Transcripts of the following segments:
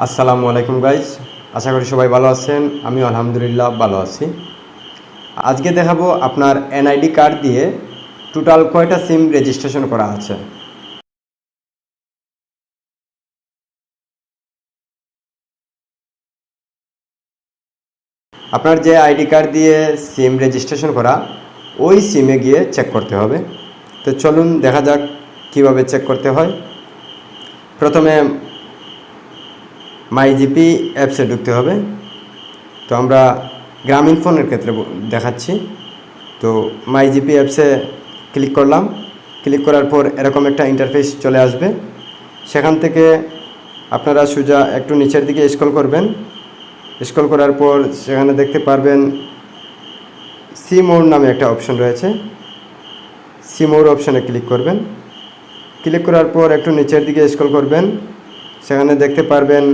আসসালামু আলাইকুম গাইজ আশা করি সবাই ভালো আছেন আমি আলহামদুলিল্লাহ ভালো আছি। আজকে দেখাবো আপনার এনআইডি কার্ড দিয়ে টোটাল কয়টা সিম রেজিস্ট্রেশন করা আছে। আপনার যে আইডি কার্ড দিয়ে সিম রেজিস্ট্রেশন করা, ওই সিমে গিয়ে চেক করতে হবে। তো চলুন দেখা যাক কীভাবে চেক করতে হয়। প্রথমে মাই জিপি অ্যাপসে ঢুকতে হবে। তো আমরা গ্রামীণ ফোনের ক্ষেত্রে দেখাচ্ছি। তো মাই জিপি অ্যাপসে ক্লিক করলাম। ক্লিক করার পর এরকম একটা ইন্টারফেস চলে আসবে। সেখান থেকে আপনারা সোজা একটু নিচের দিকে স্ক্রল করবেন। স্ক্রল করার পর সেখানে দেখতে পারবেন সি মোর নামে একটা অপশন রয়েছে। সি মোর অপশনে ক্লিক করবেন। ক্লিক করার পর একটু নিচের দিকে স্ক্রল করবেন। সেখানে দেখতে পারবেন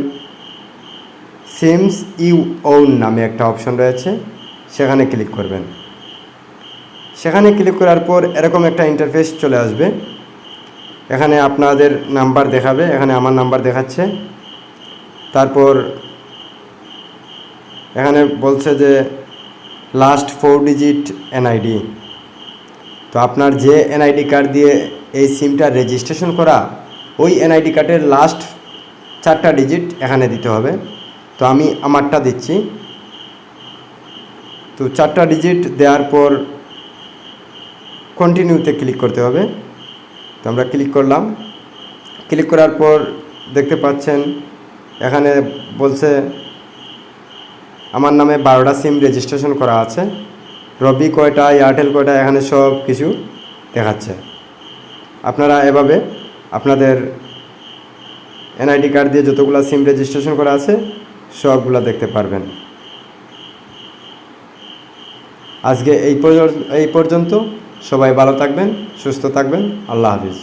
সিমস ইউ ওন নামে একটা অপশন রয়েছে। সেখানে ক্লিক করবেন। সেখানে ক্লিক করার পর এরকম একটা ইন্টারফেস চলে আসবে। এখানে আপনাদের নাম্বার দেখাবে। এখানে আমার নাম্বার দেখাচ্ছে। তারপর এখানে বলছে যে লাস্ট ফোর ডিজিট এনআইডি তো আপনার যে এনআইডি কার্ড দিয়ে এই সিমটা রেজিস্ট্রেশন করা, ওই এনআইডি কার্ডের লাস্ট চারটা ডিজিট এখানে দিতে হবে। তো আমি আমারটা দিচ্ছি। তো চারটা ডিজিট দেওয়ার পর কন্টিনিউতে ক্লিক করতে হবে। তো আমরা ক্লিক করলাম। ক্লিক করার পর দেখতে পাচ্ছেন, এখানে বলছে, আমার নামে বারোটা সিম রেজিস্ট্রেশন করা আছে। রবি কয়টা এয়ারটেল কয়টা, এখানে সব কিছু দেখাচ্ছে। আপনারা এভাবে আপনাদের এনআইডি কার্ড দিয়ে যতগুলো সিম রেজিস্ট্রেশন করা আছে সবগুলো দেখতে পারবেন। আজকে এই এই পর্যন্ত সবাই ভালো থাকবেন সুস্থ থাকবেন আল্লাহ হাফিজ।